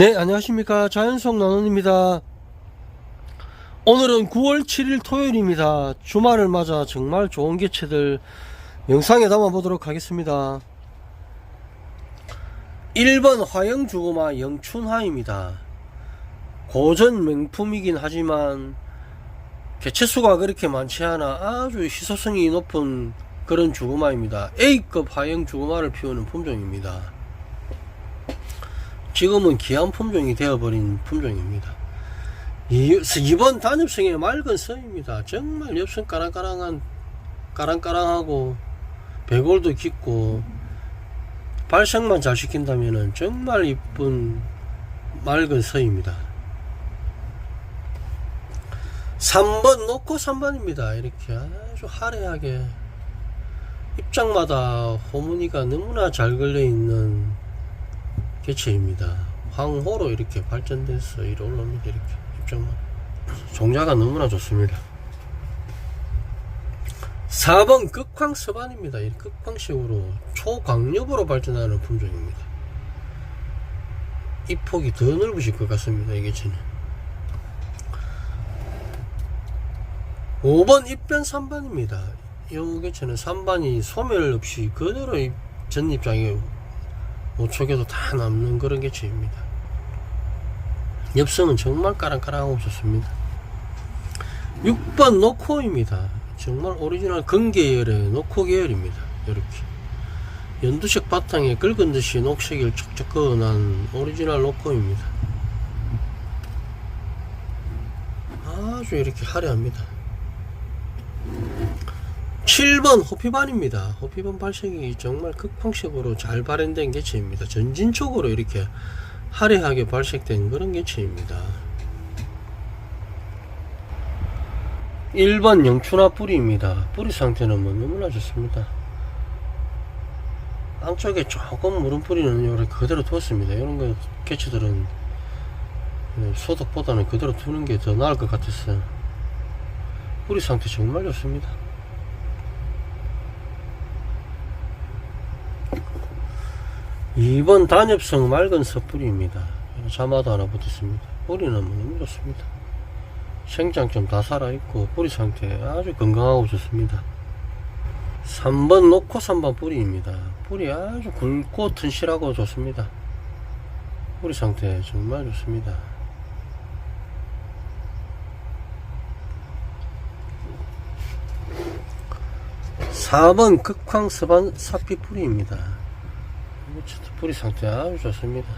네, 안녕하십니까. 자연속 나눔입니다. 오늘은 9월 7일 토요일입니다. 주말을 맞아 정말 좋은 개체들 영상에 담아보도록 하겠습니다. 1번 화영주고마 영춘화입니다. 고전 명품이긴 하지만 개체수가 그렇게 많지 않아 아주 희소성이 높은 그런 주고마입니다. A급 화영 주고마를 피우는 품종입니다. 지금은 귀한 품종이 되어버린 품종입니다. 이, 이번 단엽성의 맑은 성입니다. 정말 엽성 까랑까랑한, 까랑까랑하고, 배골도 깊고, 발색만 잘 시킨다면 정말 이쁜 맑은 서입니다. 3번 놓고 3번입니다. 이렇게 아주 화려하게 입장마다 호무니가 너무나 잘 걸려있는 개체입니다. 황호로 이렇게 발전돼서 이리 올라옵니다. 이렇게 입장만. 종자가 너무나 좋습니다. 4번 극황서반입니다. 이 극황식으로 초광엽으로 발전하는 품종입니다. 이 폭이 더 넓으실 것 같습니다. 이 개체는. 5번 입변 3반입니다. 이 개체는 3반이 소멸 없이 그대로 입- 전입장에 5촉에도 다 남는 그런 개체입니다. 엽성은 정말 까랑까랑하고 좋습니다. 6번 노코입니다. 정말 오리지널 근계열의 노코 계열입니다. 이렇게 연두색 바탕에 긁은 듯이 녹색을 척척 그어난 오리지널 노코입니다. 아주 이렇게 화려합니다. 7번 호피반입니다. 호피반 발색이 정말 극황식으로 잘 발현된 개체입니다. 전진적으로 이렇게 화려하게 발색된 그런 개체입니다. 1번 영춘화 뿌리입니다. 뿌리 상태는 뭐 너무나 좋습니다. 안쪽에 조금 무른 뿌리는 이렇게 그대로 두었습니다. 이런 거 개체들은 소독보다는 그대로 두는 게 더 나을 것 같았어요. 뿌리 상태 정말 좋습니다. 2번 단엽성 맑은 섣뿌리입니다. 자마도 하나 붙었습니다. 뿌리는 뭐 너무 좋습니다. 생장점 다 살아있고 뿌리 상태 아주 건강하고 좋습니다. 3번 놓고 3번 뿌리입니다. 뿌리 아주 굵고 튼실하고 좋습니다. 뿌리 상태 정말 좋습니다. 사번 극황 서반 사피 뿌리입니다. 뿌리 상태 아주 좋습니다.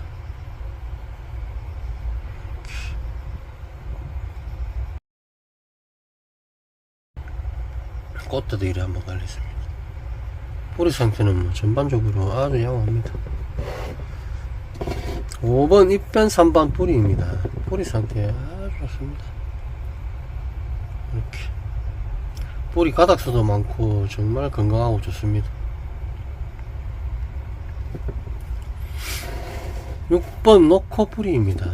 꽃도 이래 한번 갈렸습니다. 뿌리 상태는 뭐 전반적으로 아주 양호합니다. 5번 입변 3번 뿌리입니다. 뿌리 상태 아주 좋습니다. 이렇게 뿌리 가닥수도 많고 정말 건강하고 좋습니다. 6번 노코 뿌리입니다.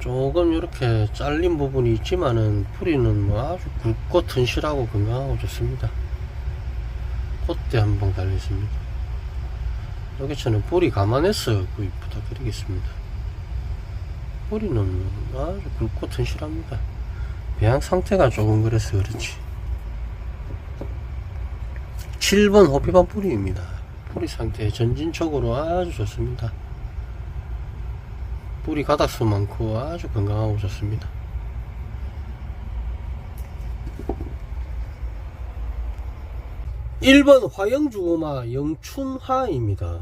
조금 이렇게 잘린 부분이 있지만은 뿌리는 뭐 아주 굵고 튼실하고 건강하고 좋습니다. 꽃대 한번 달렸습니다. 여기 저는 뿌리 감안해서 구입 부탁드리겠습니다. 뿌리는 아주 굵고 튼실합니다. 배양 상태가 조금 그래서 그렇지. 7번 호피반 뿌리입니다. 뿌리 상태 전진적으로 아주 좋습니다. 뿌리 가닥수 많고 아주 건강하고 좋습니다. 일번 화영주고마 영춘화입니다.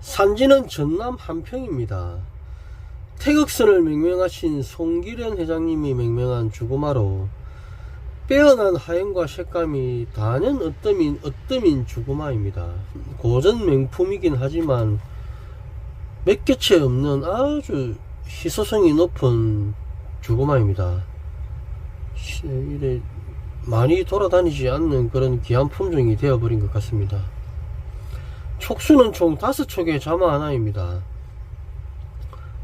산지는 전남 한평입니다. 태극선을 맹명하신 송기련 회장님이 맹명한 주고마로 빼어난 하얀과 색감이 단연 어떠민 어떠민 주고마입니다. 고전 명품이긴 하지만 몇 개체 없는 아주 희소성이 높은 주고마입니다. 시- 이래 많이 돌아다니지 않는 그런 귀한 품종이 되어버린 것 같습니다. 촉수는 총 5촉의 자마 하나입니다.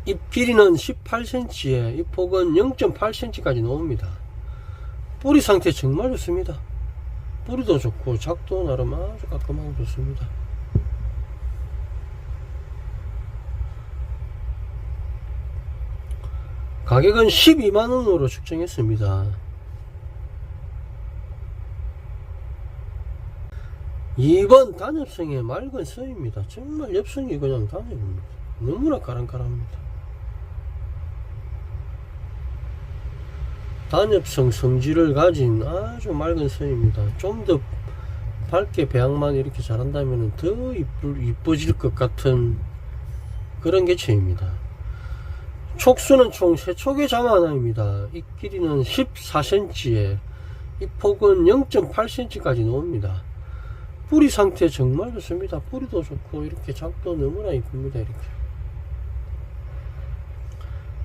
잎 길이는 18cm에 잎 폭은 0.8cm까지 나옵니다. 뿌리 상태 정말 좋습니다. 뿌리도 좋고 작도 나름 아주 깔끔하고 좋습니다. 가격은 12만원으로 측정했습니다. 2번 단엽성의 맑은 서입니다. 정말 엽성이 그냥 단엽입니다. 너무나 까랑까랑합니다 단엽성 성질을 가진 아주 맑은 서입니다. 좀 더 밝게 배양만 이렇게 잘한다면 더 이쁠, 이뻐질 것 같은 그런 개체입니다. 촉수는 총 3촉의 자마 하나입니다. 이 길이는 14cm에 이 폭은 0.8cm까지 나옵니다. 뿌리 상태 정말 좋습니다. 뿌리도 좋고 이렇게 작도 너무나 이쁩니다. 이렇게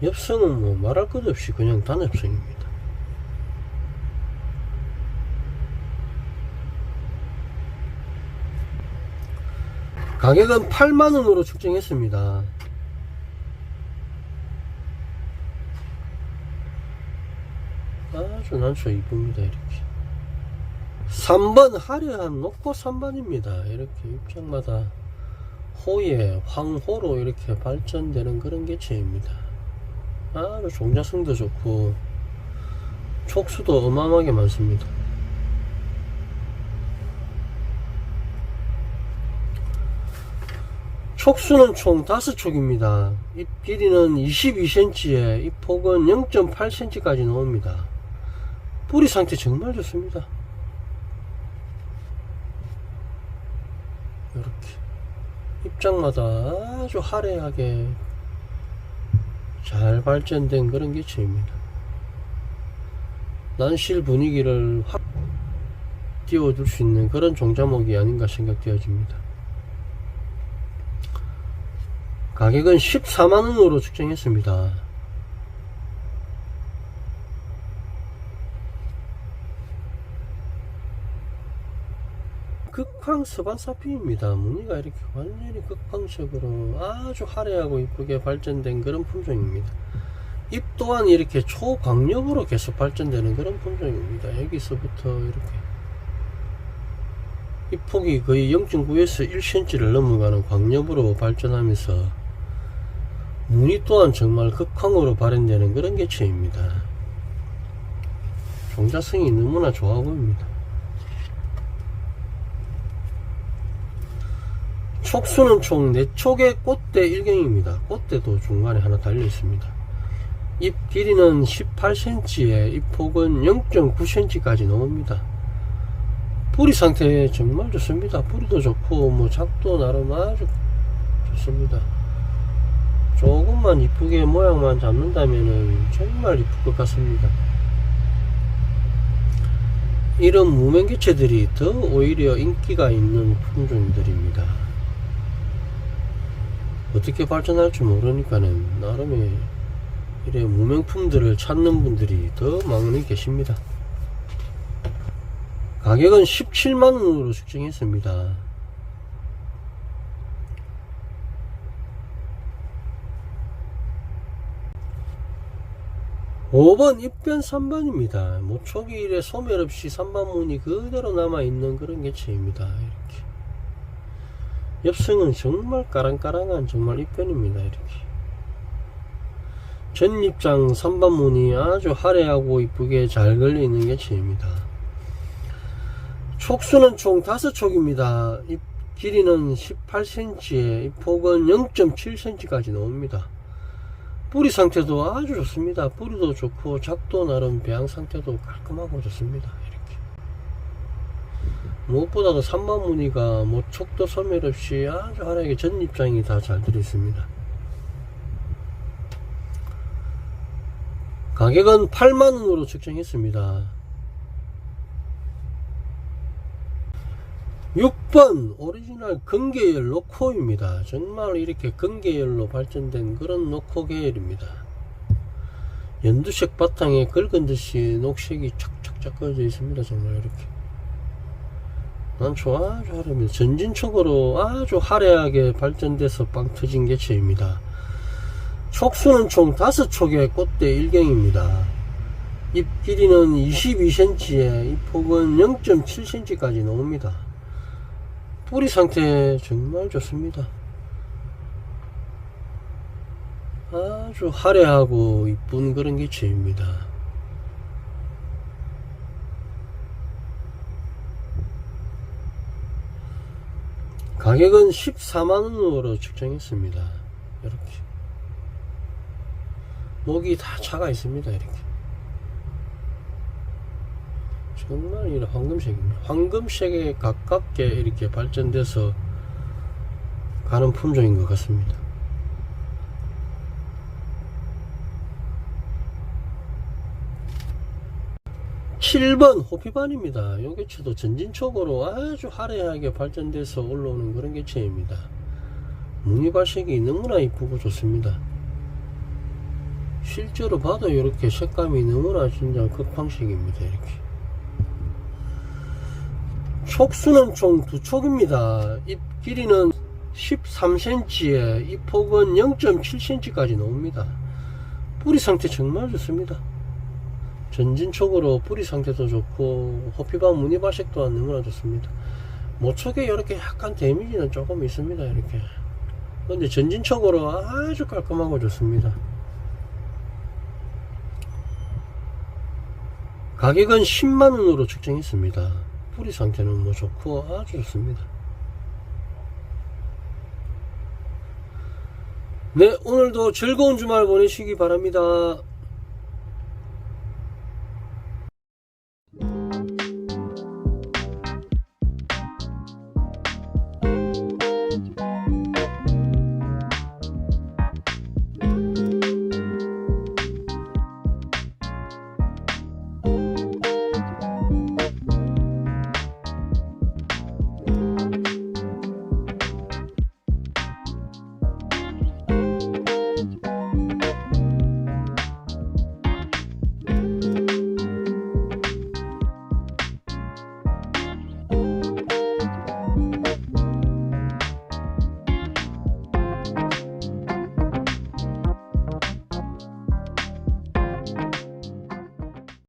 엽성은 뭐 말할 것 없이 그냥 단엽성입니다. 가격은 8만원으로 측정했습니다. 아주 난초 이쁩니다. 이렇게 3번 화려한 녹고 3번입니다. 이렇게 입장마다 호에 황호로 이렇게 발전되는 그런 개체입니다. 아주 종자성도 좋고 촉수도 어마어마하게 많습니다. 촉수는 총 5촉입니다. 잎 길이는 22cm에 잎 폭은 0.8cm까지 나옵니다. 뿌리 상태 정말 좋습니다. 이렇게 입장마다 아주 화려하게 잘 발전된 그런 개체입니다. 난실 분위기를 확 띄워줄 수 있는 그런 종자목이 아닌가 생각되어집니다. 가격은 14만원으로 측정했습니다. 극황 서반사피입니다. 무늬가 이렇게 완전히 극황적으로 아주 화려하고 이쁘게 발전된 그런 품종입니다. 잎 또한 이렇게 초광력으로 계속 발전되는 그런 품종입니다. 여기서부터 이렇게 잎 폭이 거의 0.9에서 1cm를 넘어가는 광력으로 발전하면서 무늬 또한 정말 극황으로 발현되는 그런 개체입니다. 종자성이 너무나 좋아 보입니다. 촉수는 총 4촉의 꽃대 1경입니다. 꽃대도 중간에 하나 달려 있습니다. 잎 길이는 18cm에 잎 폭은 0.9cm까지 나옵니다. 뿌리 상태 정말 좋습니다. 뿌리도 좋고 뭐 작도 나름 아주 좋습니다. 조금만 이쁘게 모양만 잡는다면 정말 이쁠 것 같습니다. 이런 무맹개체들이 더 오히려 인기가 있는 품종들입니다. 어떻게 발전할지 모르니까는 나름의 이래 무명품들을 찾는 분들이 더 많이 계십니다. 가격은 17만원으로 측정했습니다. 오번 입변 3번입니다. 모초기 일에 소멸 없이 3번 문이 그대로 남아있는 그런 개체입니다. 이렇게. 엽성은 정말 까랑까랑한 정말 입변입니다. 이렇게. 전입장 3번 문이 아주 화려하고 이쁘게 잘 걸려있는 개체입니다. 촉수는 총 5촉입니다. 잎 길이는 18cm에 잎 폭은 0.7cm까지 나옵니다. 뿌리 상태도 아주 좋습니다. 뿌리도 좋고 작도 나름 배양 상태도 깔끔하고 좋습니다. 이렇게 무엇보다도 3번 무늬가 뭐 촉도 소멸 없이 아주 화려하게 전 입장이 다 잘 들어 있습니다. 가격은 8만원으로 측정했습니다. 6번 오리지널 건계열 노코입니다. 정말 이렇게 건계열로 발전된 그런 노코 계열입니다. 연두색 바탕에 긁은 듯이 녹색이 착착착 그어져 있습니다. 정말 이렇게. 난 좋아, 아주 화려합니다. 전진촉으로 아주 화려하게 발전돼서 빵 터진 개체입니다. 촉수는 총 5촉의 꽃대 1경입니다. 잎 길이는 22cm에 잎 폭은 0.7cm까지 나옵니다. 뿌리 상태 정말 좋습니다. 아주 화려하고 이쁜 그런 개체입니다. 가격은 14만원으로 측정했습니다. 이렇게. 목이 다 차가 있습니다. 이렇게. 정말 이 황금색입니다. 황금색에 가깝게 이렇게 발전돼서 가는 품종인 것 같습니다. 7번 호피반입니다. 요 개체도 전진촉으로 아주 화려하게 발전돼서 올라오는 그런 개체입니다. 무늬 발색이 너무나 이쁘고 좋습니다. 실제로 봐도 이렇게 색감이 너무나 진짜 극황색입니다. 이렇게. 촉수는 총 두 촉입니다. 잎 길이는 13cm에 잎 폭은 0.7cm까지 나옵니다. 뿌리 상태 정말 좋습니다. 전진촉으로 뿌리 상태도 좋고 호피반 무늬 발색 또한 너무나 좋습니다. 모촉에 이렇게 약간 데미지는 조금 있습니다. 이렇게. 근데 전진촉으로 아주 깔끔하고 좋습니다. 가격은 10만원으로 측정했습니다. 뿌리 상태는 뭐 좋고 아주 좋습니다. 네, 오늘도 즐거운 주말 보내시기 바랍니다.